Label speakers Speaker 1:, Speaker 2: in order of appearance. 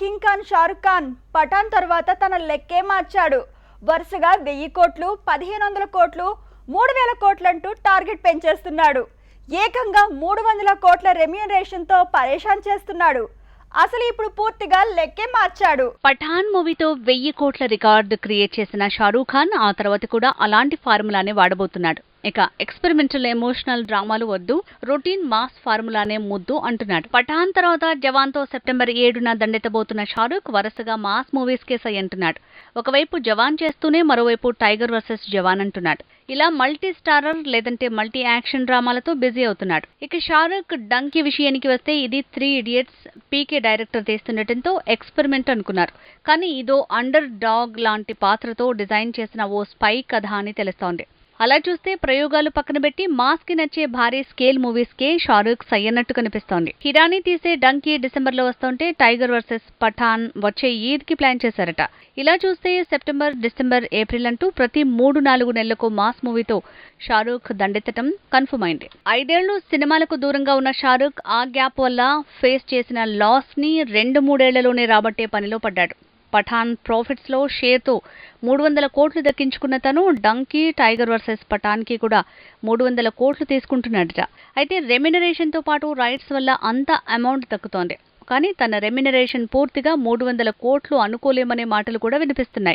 Speaker 1: King Khan Shahrukh Khan Pathaan తర్వాత తన లెక్కే మార్చాడు. వరుసగా వెయ్యి కోట్లు పదిహేను వందల కోట్లు మూడు వేల కోట్లంటూ టార్గెట్ పెంచేస్తున్నాడు. ఏకంగా మూడు వందల కోట్ల రెమ్యూనరేషన్తో పరేషాన్ చేస్తున్నాడు. అసలు ఇప్పుడు పూర్తిగా లెక్కే మార్చాడు.
Speaker 2: పఠాన్ మూవీతో వెయ్యి కోట్ల రికార్డు క్రియేట్ చేసిన షారూఖ్ ఖాన్ ఆ తర్వాత కూడా అలాంటి ఫార్ములానే వాడబోతున్నాడు. ఇక ఎక్స్పెరిమెంటల్ ఎమోషనల్ డ్రామాలు వద్దు రొటీన్ మాస్ ఫార్ములానే ముద్దు అంటున్నాడు. పఠాన్ తర్వాత జవాన్తో సెప్టెంబర్ ఏడున దండెత్తబోతున్న షారూక్ వరుసగా మాస్ మూవీస్ కేసై అంటున్నాడు. ఒకవైపు జవాన్ చేస్తూనే మరోవైపు టైగర్ వర్సెస్ జవాన్ అంటున్నాడు. ఇలా మల్టీ స్టారర్ లేదంటే మల్టీ యాక్షన్ డ్రామాలతో బిజీ అవుతున్నాడు. ఇక షారుఖ్ డంకి విషయానికి వస్తే ఇది త్రీ ఇడియట్స్ పీకే డైరెక్టర్ తీస్తుండటంతో ఎక్స్పెరిమెంట్ అనుకున్నారు. కానీ ఇదో అండర్ డాగ్ లాంటి పాత్రతో డిజైన్ చేసిన ఓ స్పై కథ అని తెలుస్తోంది. అలా చూస్తే ప్రయోగాలు పక్కన పెట్టి మాస్కి నచ్చే భారీ స్కేల్ మూవీస్ కే షారూఖ్ సయ్యన్నట్టు కనిపిస్తోంది. హిరానీ తీసే డంకీ డిసెంబర్లో వస్తుంటే టైగర్ వర్సెస్ పఠాన్ వచ్చే ఈద్కి ప్లాన్ చేశారట. ఇలా చూస్తే సెప్టెంబర్ డిసెంబర్ ఏప్రిల్ అంటూ ప్రతి మూడు నాలుగు నెలలకు మాస్ మూవీతో షారూక్ దండెత్తడం కన్ఫర్మ్ అయింది. ఐదేళ్ళు సినిమాలకు దూరంగా ఉన్న షారూక్ ఆ గ్యాప్ వల్ల ఫేస్ చేసిన లాస్ని రెండు మూడేళ్ళలోనే రాబట్టే పనిలో పడ్డాడు. పఠాన్ ప్రాఫిట్స్లో షేర్తో మూడు వందల కోట్లు దక్కించుకున్న తను డంకీ టైగర్ వర్సెస్ పఠాన్కి కూడా మూడు వందల కోట్లు తీసుకుంటున్నాడట. అయితే రెమ్యునరేషన్తో పాటు రైట్స్ వల్ల అంత అమౌంట్ దక్కుతోంది. కానీ తన రెమ్యునరేషన్ పూర్తిగా మూడు వందల కోట్లు అనుకోలేమనే మాటలు కూడా వినిపిస్తున్నాయి.